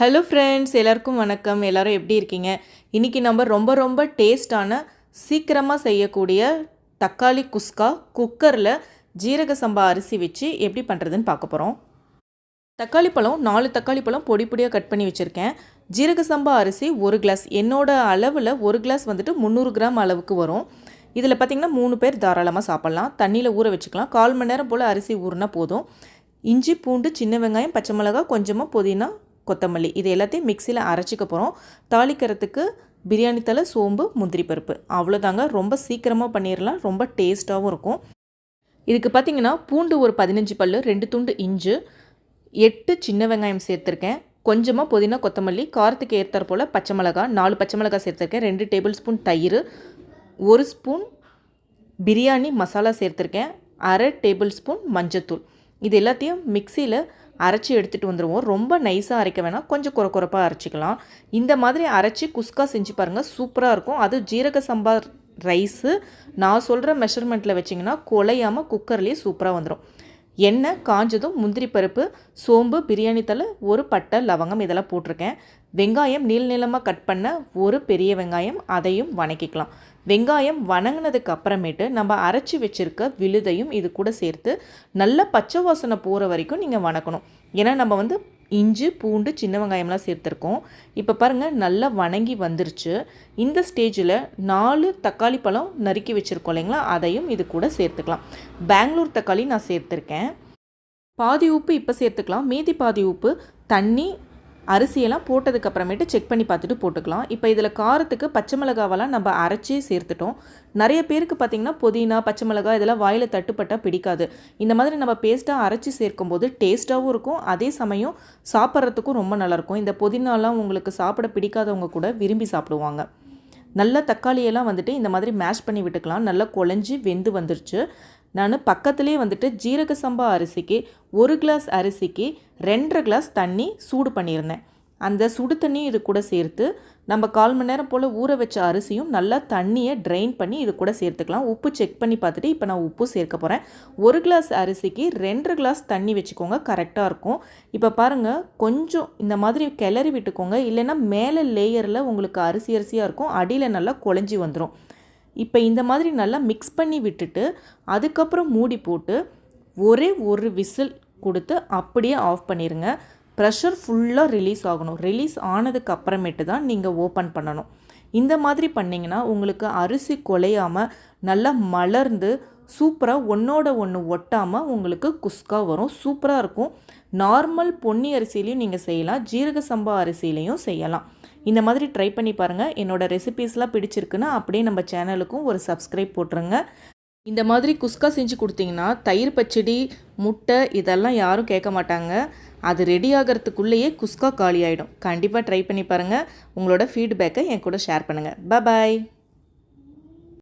Hello friends எல்லாருக்கும் வணக்கம். எல்லோரும் எப்படி இருக்கீங்க? இன்றைக்கி நம்ம ரொம்ப ரொம்ப டேஸ்டான சீக்கிரமாக செய்யக்கூடிய தக்காளி குஸ்கா குக்கரில் ஜீரக சம்பா அரிசி வச்சு எப்படி பண்ணுறதுன்னு பார்க்க போகிறோம் தக்காளி பழம் நாலு தக்காளி பழம் பொடி பொடியாக கட் பண்ணி வச்சுருக்கேன். ஜீரக சம்பா அரிசி ஒரு கிளாஸ் என்னோடய அளவில் ஒரு கிளாஸ் வந்துட்டு முந்நூறு கிராம் அளவுக்கு வரும். இதில் பார்த்திங்கன்னா மூணு பேர் தாராளமாக சாப்பிட்லாம். தண்ணியில் ஊற வச்சுக்கலாம். கால் மணி நேரம் போல் அரிசி ஊறினா போதும். இஞ்சி பூண்டு சின்ன வெங்காயம் பச்சை மிளகா கொஞ்சமாக புதினா கொத்தமல்லி இது எல்லாத்தையும் மிக்சியில் அரைச்சிக்க போகிறோம் தாளிக்கிறதுக்கு பிரியாணி தலை சோம்பு முந்திரி பருப்பு. அவ்வளோதாங்க ரொம்ப சீக்கிரமாக பண்ணிடலாம் ரொம்ப டேஸ்ட்டாகவும் இருக்கும். இதுக்கு பார்த்தீங்கன்னா பூண்டு ஒரு பதினஞ்சு பல் ரெண்டு துண்டு இஞ்சு எட்டு சின்ன வெங்காயம் சேர்த்துருக்கேன். கொஞ்சமாக புதினா கொத்தமல்லி காரத்துக்கு ஏற்றாற் போல் பச்சை மிளகா நாலு பச்சை மிளகா சேர்த்துருக்கேன். ரெண்டு டேபிள் ஸ்பூன் தயிர் ஒரு ஸ்பூன் பிரியாணி மசாலா சேர்த்துருக்கேன். அரை டேபிள் ஸ்பூன் மஞ்சத்தூள். இது எல்லாத்தையும் மிக்சியில் அரைச்சி எடுத்துகிட்டு வந்துடுவோம் ரொம்ப நைஸாக அரைக்க வேணாம். கொஞ்சம் குறை குறைப்பாக அரைச்சிக்கலாம். இந்த மாதிரி அரைச்சி குஸ்கா செஞ்சு பாருங்கள் சூப்பராக இருக்கும். அது ஜீரக சம்பா ரைஸு. நான் சொல்கிற மெஷர்மெண்ட்டில் வச்சிங்கன்னா குலையாமல் குக்கர்லேயே சூப்பராக வந்துடும் எண்ணெய் காஞ்சதும் முந்திரி பருப்பு சோம்பு பிரியாணி தலை ஒரு பட்டை லவங்கம் இதெல்லாம் போட்டிருக்கேன். வெங்காயம் நீள் நீளமாக கட் பண்ண ஒரு பெரிய வெங்காயம் அதையும் வணக்கிக்கலாம். வெங்காயம் வணங்கினதுக்கு அப்புறமேட்டு நம்ம அரைச்சி வச்சுருக்க விழுதையும் இது கூட சேர்த்து நல்ல பச்சை வாசனை போகிற வரைக்கும் நீங்கள் வணக்கணும். ஏன்னா நம்ம வந்து இஞ்சி பூண்டு சின்ன வெங்காயம்லாம் சேர்த்துருக்கோம். இப்போ பாருங்கள் நல்லா வணங்கி வந்துருச்சு. இந்த ஸ்டேஜில் நாலு தக்காளி பழம் நறுக்கி வச்சுருக்கோம் இல்லைங்களா? அதையும் இது கூட சேர்த்துக்கலாம். பெங்களூர் தக்காளி நான் சேர்த்துருக்கேன். பாதி உப்பு இப்போ சேர்த்துக்கலாம். மீதி பாதி உப்பு தண்ணி அரிசியெல்லாம் போட்டதுக்கு அப்புறமேட்டு செக் பண்ணி பார்த்துட்டு போட்டுக்கலாம். இப்போ இதில் காரத்துக்கு பச்சை மிளகாவெல்லாம் நம்ம அரைச்சி சேர்த்துட்டோம். நிறைய பேருக்கு பார்த்திங்கன்னா புதினா பச்சை மிளகா இதெல்லாம் வாயில் தட்டுப்பட்டால் பிடிக்காது. இந்த மாதிரி நம்ம பேஸ்ட்டாக அரைச்சி சேர்க்கும்போது டேஸ்ட்டாகவும் இருக்கும். அதே சமயம் சாப்பிட்றதுக்கும் ரொம்ப நல்லாயிருக்கும். இந்த புதினாலாம் உங்களுக்கு சாப்பிட பிடிக்காதவங்க கூட விரும்பி சாப்பிடுவாங்க. நல்ல தக்காளியெல்லாம் வந்துட்டு இந்த மாதிரி மேஷ் பண்ணி விட்டுக்கலாம். நல்லா குழஞ்சி வெந்து வந்துருச்சு. நான் பக்கத்துலேயே வந்துட்டு ஜீரக சம்பா அரிசிக்கு ஒரு கிளாஸ் அரிசிக்கு ரெண்டரை கிளாஸ் தண்ணி சூடு பண்ணியிருந்தேன். அந்த சுடு தண்ணி இது கூட சேர்த்து நம்ம கால் மணி நேரம் போல் ஊற வச்ச அரிசியும் நல்லா தண்ணியை ட்ரைன் பண்ணி இது கூட சேர்த்துக்கலாம். உப்பு செக் பண்ணி பார்த்துட்டு இப்போ நான் உப்பு சேர்க்க போகிறேன் ஒரு கிளாஸ் அரிசிக்கு ரெண்டரை கிளாஸ் தண்ணி வச்சுக்கோங்க கரெக்டாக இருக்கும். இப்போ பாருங்கள் கொஞ்சம் இந்த மாதிரி கிளறி விட்டுக்கோங்க. இல்லைன்னா மேலே லேயரில் உங்களுக்கு அரிசி அரிசியாக இருக்கும். அடியில் நல்லா குழஞ்சி வந்துடும் இப்போ இந்த மாதிரி நல்லா மிக்ஸ் பண்ணி விட்டுட்டு அதுக்கப்புறம் மூடி போட்டு ஒரே ஒரு விசில் கொடுத்து அப்படியே ஆஃப் பண்ணிடுங்க ப்ரெஷர் ஃபுல்லாக ரிலீஸ் ஆகணும். ரிலீஸ் ஆனதுக்கு அப்புறமேட்டு தான் நீங்கள் ஓப்பன் பண்ணணும். இந்த மாதிரி பண்ணிங்கன்னா உங்களுக்கு அரிசி குலையாமல் நல்லா மலர்ந்து சூப்பராக ஒன்றோட ஒன்று ஒட்டாமல் உங்களுக்கு குஸ்கா வரும். சூப்பராக இருக்கும். நார்மல் பொன்னி அரிசிலையும் நீங்கள் செய்யலாம். ஜீரக சம்பா அரிசிலையும் செய்யலாம். இந்த மாதிரி ட்ரை பண்ணி பாருங்கள் என்னோடய ரெசிபீஸ்லாம் பிடிச்சிருக்குன்னா அப்படியே நம்ம சேனலுக்கும் ஒரு சப்ஸ்கிரைப் போட்டுருங்க. இந்த மாதிரி குஸ்கா செஞ்சு கொடுத்தீங்கன்னா தயிர் பச்சடி முட்டை இதெல்லாம் யாரும் கேட்க மாட்டாங்க. அது ரெடி ஆகிறதுக்குள்ளேயே குஸ்கா காலி ஆகிடும் கண்டிப்பாக ட்ரை பண்ணி பாருங்கள் உங்களோட ஃபீட்பேக்கை என் கூட ஷேர் பண்ணுங்கள் பாய்